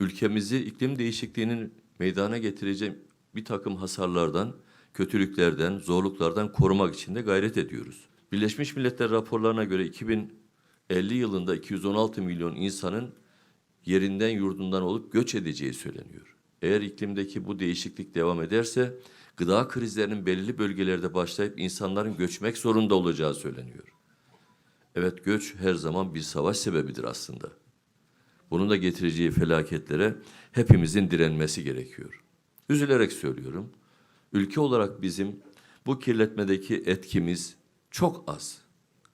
ülkemizi iklim değişikliğinin meydana getireceği bir takım hasarlardan, kötülüklerden, zorluklardan korumak için de gayret ediyoruz. Birleşmiş Milletler raporlarına göre 2050 yılında 216 milyon insanın yerinden yurdundan olup göç edeceği söyleniyor. Eğer iklimdeki bu değişiklik devam ederse gıda krizlerinin belirli bölgelerde başlayıp insanların göçmek zorunda olacağı söyleniyor. Evet göç her zaman bir savaş sebebidir aslında. Bunun da getireceği felaketlere hepimizin direnmesi gerekiyor. Üzülerek söylüyorum. Ülke olarak bizim bu kirletmedeki etkimiz çok az.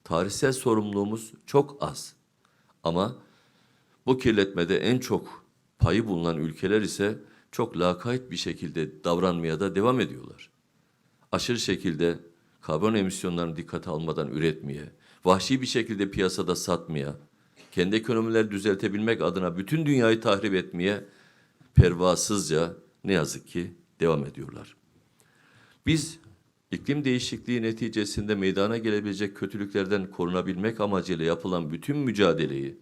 Tarihsel sorumluluğumuz çok az. Ama bu kirletmede en çok payı bulunan ülkeler ise çok lakayt bir şekilde davranmaya da devam ediyorlar. Aşırı şekilde karbon emisyonlarını dikkate almadan üretmeye, vahşi bir şekilde piyasada satmaya, kendi ekonomileri düzeltebilmek adına bütün dünyayı tahrip etmeye pervasızca ne yazık ki devam ediyorlar. Biz iklim değişikliği neticesinde meydana gelebilecek kötülüklerden korunabilmek amacıyla yapılan bütün mücadeleyi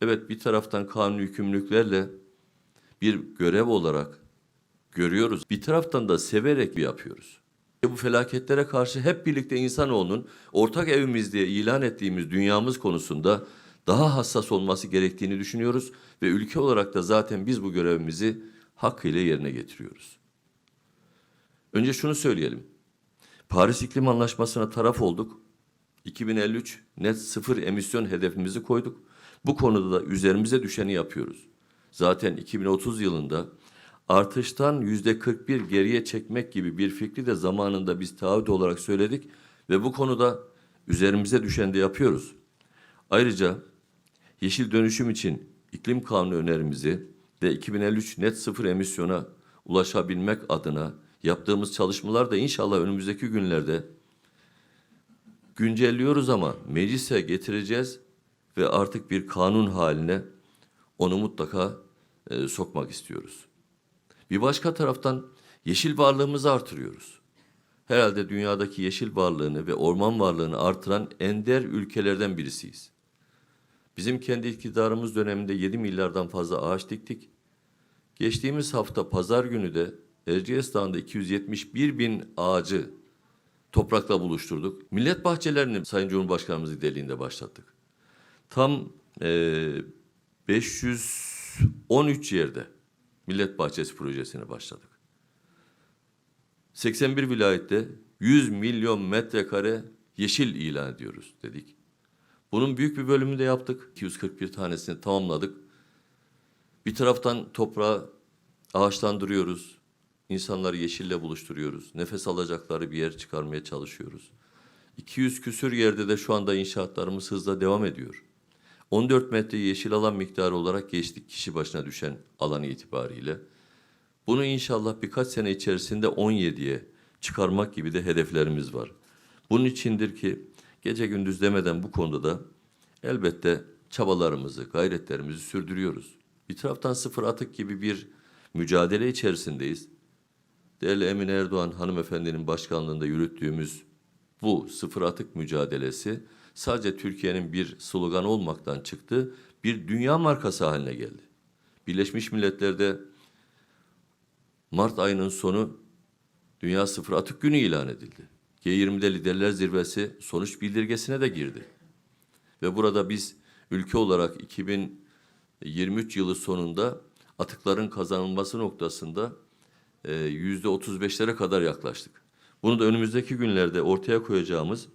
evet bir taraftan kanun yükümlülüklerle bir görev olarak görüyoruz. Bir taraftan da severek yapıyoruz. Bu felaketlere karşı hep birlikte insanoğlunun ortak evimiz diye ilan ettiğimiz dünyamız konusunda daha hassas olması gerektiğini düşünüyoruz ve ülke olarak da zaten biz bu görevimizi hakkıyla yerine getiriyoruz. Önce şunu söyleyelim. Paris İklim Anlaşması'na taraf olduk. 2053 net sıfır emisyon hedefimizi koyduk. Bu konuda da üzerimize düşeni yapıyoruz. Zaten 2030 yılında artıştan yüzde 41 geriye çekmek gibi bir fikri de zamanında biz taahhüt olarak söyledik ve bu konuda üzerimize düşen de yapıyoruz. Ayrıca yeşil dönüşüm için iklim kanunu önerimizi ve 2053 net sıfır emisyona ulaşabilmek adına yaptığımız çalışmalar da inşallah önümüzdeki günlerde güncelliyoruz ama meclise getireceğiz ve artık bir kanun haline onu mutlaka e, sokmak istiyoruz. Bir başka taraftan yeşil varlığımızı artırıyoruz. Herhalde dünyadaki yeşil varlığını ve orman varlığını artıran ender ülkelerden birisiyiz. Bizim kendi iktidarımız döneminde 7 milyardan fazla ağaç diktik. Geçtiğimiz hafta pazar günü de Erciyes Dağı'nda 271 bin ağacı toprakla buluşturduk. Millet bahçelerini Sayın Cumhurbaşkanımız liderliğinde başlattık. Tam e, 513 yerde Millet Bahçesi projesini başladık. 81 vilayette 100 milyon metrekare yeşil ilan ediyoruz dedik. Bunun büyük bir bölümünü de yaptık. 241 tanesini tamamladık. Bir taraftan toprağı ağaçlandırıyoruz. İnsanları yeşille buluşturuyoruz. Nefes alacakları bir yer çıkarmaya çalışıyoruz. 200 küsür yerde de şu anda inşaatlarımız hızla devam ediyor. 14 metre yeşil alan miktarı olarak geçtik kişi başına düşen alan itibariyle. Bunu inşallah birkaç sene içerisinde 17'ye çıkarmak gibi de hedeflerimiz var. Bunun içindir ki gece gündüz demeden bu konuda da elbette çabalarımızı, gayretlerimizi sürdürüyoruz. Bir taraftan sıfır atık gibi bir mücadele içerisindeyiz. Değerli Emine Erdoğan hanımefendinin başkanlığında yürüttüğümüz bu sıfır atık mücadelesi sadece Türkiye'nin bir sloganı olmaktan çıktı, bir dünya markası haline geldi. Birleşmiş Milletler'de Mart ayının sonu Dünya Sıfır Atık Günü ilan edildi. G20'de Liderler Zirvesi sonuç bildirgesine de girdi. Ve burada biz ülke olarak 2023 yılı sonunda atıkların kazanılması noktasında e, yüzde 35'lere kadar yaklaştık. Bunu da önümüzdeki günlerde ortaya koyacağımız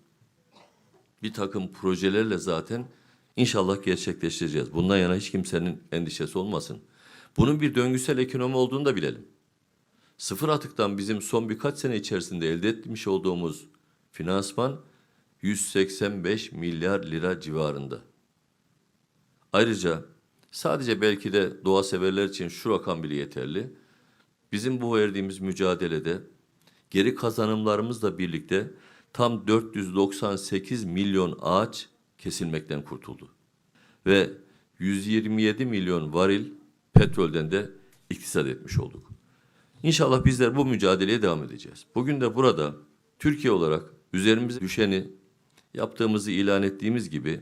bir takım projelerle zaten inşallah gerçekleştireceğiz. Bundan yana hiç kimsenin endişesi olmasın. Bunun bir döngüsel ekonomi olduğunu da bilelim. Sıfır atıktan bizim son birkaç sene içerisinde elde etmiş olduğumuz finansman 185 milyar lira civarında. Ayrıca sadece belki de doğa severler için şu rakam bile yeterli. Bizim bu verdiğimiz mücadelede geri kazanımlarımızla birlikte tam 498 milyon ağaç kesilmekten kurtuldu. Ve 127 milyon varil petrolden de iktisat etmiş olduk. İnşallah bizler bu mücadeleye devam edeceğiz. Bugün de burada Türkiye olarak üzerimize düşeni yaptığımızı ilan ettiğimiz gibi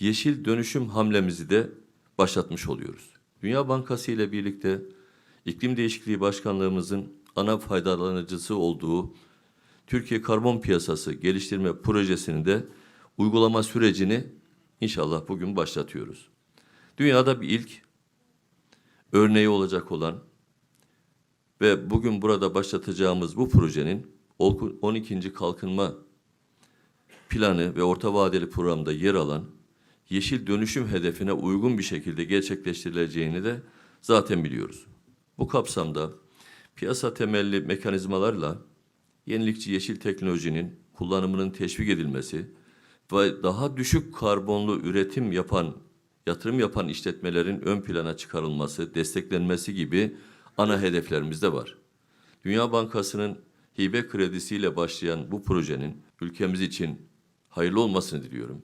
yeşil dönüşüm hamlemizi de başlatmış oluyoruz. Dünya Bankası ile birlikte İklim Değişikliği Başkanlığımızın ana faydalanıcısı olduğu Türkiye Karbon Piyasası Geliştirme Projesi'nin de uygulama sürecini inşallah bugün başlatıyoruz. Dünyada bir ilk örneği olacak olan ve bugün burada başlatacağımız bu projenin 12. Kalkınma Planı ve orta vadeli programda yer alan yeşil dönüşüm hedefine uygun bir şekilde gerçekleştirileceğini de zaten biliyoruz. Bu kapsamda piyasa temelli mekanizmalarla yenilikçi yeşil teknolojinin kullanımının teşvik edilmesi ve daha düşük karbonlu üretim yapan, yatırım yapan işletmelerin ön plana çıkarılması, desteklenmesi gibi ana hedeflerimiz de var. Dünya Bankası'nın hibe kredisiyle başlayan bu projenin ülkemiz için hayırlı olmasını diliyorum.